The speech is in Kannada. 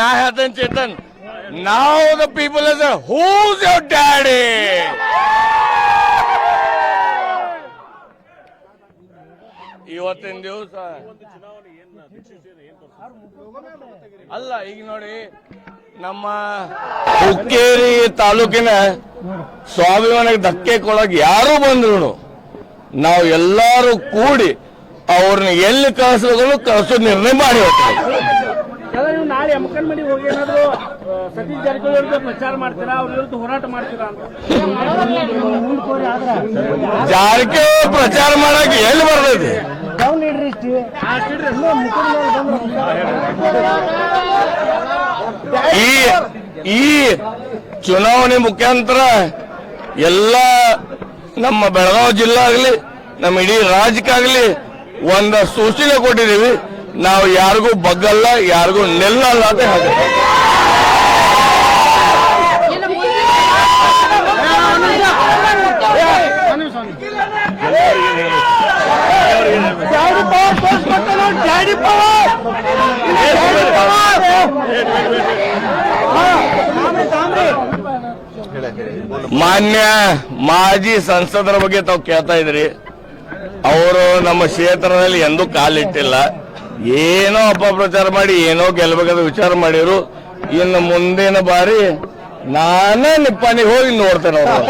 ನಾ ಹೇಳ್ತೇನೆ ಚೇತನ್ ನಾವು the people is who's your daddy ಇವತ್ತಿನ ದಿವಸ ಅಲ್ಲ, ಈಗ ನೋಡಿ, ನಮ್ಮ ಹುಕ್ಕೇರಿ ತಾಲೂಕಿನ ಸ್ವಾಭಿಮಾನಕ್ಕೆ ಧಕ್ಕೆ ಕೊಡಕ್ ಯಾರು ಬಂದ್ರು ನಾವು ಎಲ್ಲರೂ ಕೂಡಿ ಅವ್ರನ್ನ ಎಲ್ಲಿ ಕಳಿಸೋದು ಕಳಿಸೋ ನಿರ್ಣಯ ಮಾಡಿ ಹೋಗ್ತೀವಿ. ಅಲ್ಲ, ಅಮ್ಮಕನ್ ಮನೆಗೆ ಹೋಗಿ ಏನಾದ್ರು ಸತೀಶ್ ಜಾರಕಿಹೊಳಿ ವಿರುದ್ಧ ಪ್ರಚಾರ ಮಾಡ್ತೀರಾ? ಅವ್ರ ವಿರುದ್ಧ ಹೋರಾಟ ಮಾಡ್ತೀರಾ ಅಂತ. ಜಾರಕಿಹೊಳಿ ಪ್ರಚಾರ ಮಾಡಕ್ಕೆ ಎಲ್ಲಿ ಬರ್ತೈತಿ? ಈ ಈ ಚುನಾವಣೆ ಮುಖಾಂತರ ಎಲ್ಲ ನಮ್ಮ ಬೆಳಗಾವಿ ಜಿಲ್ಲೆ ಆಗಲಿ ನಮ್ಮ ಇಡೀ ರಾಜ್ಯಕ್ಕಾಗಲಿ ಒಂದು ಸೂಚನೆ ಕೊಟ್ಟಿದ್ದೀವಿ. ನಾವು ಯಾರಿಗೂ ಬಗ್ಗಲ್ಲ, ಯಾರಿಗೂ ನಿಲ್ಲಲ್ಲ ಅಂತ ಮಾನ್ಯ ಮಾಜಿ ಸಂಸದರ ಬಗ್ಗೆ ತಾವು ಕೇಳ್ತಾ ಇದ್ರಿ ಅವರು ನಮ್ಮ ಕ್ಷೇತ್ರದಲ್ಲಿ ಎಂದೂ ಕಾಲಿಟ್ಟಿಲ್ಲ. ಏನೋ ಅಪಪ್ರಚಾರ ಮಾಡಿ, ಏನೋ ಗೆಲ್ಬೇಕಾದ ವಿಚಾರ ಮಾಡಿರು. ಇನ್ನು ಮುಂದಿನ ಬಾರಿ ನಾನೇ ನಿಪ್ಪಾಣಿಗೆ ಹೋಗಿ ನೋಡ್ತೇನೆ ಅವರು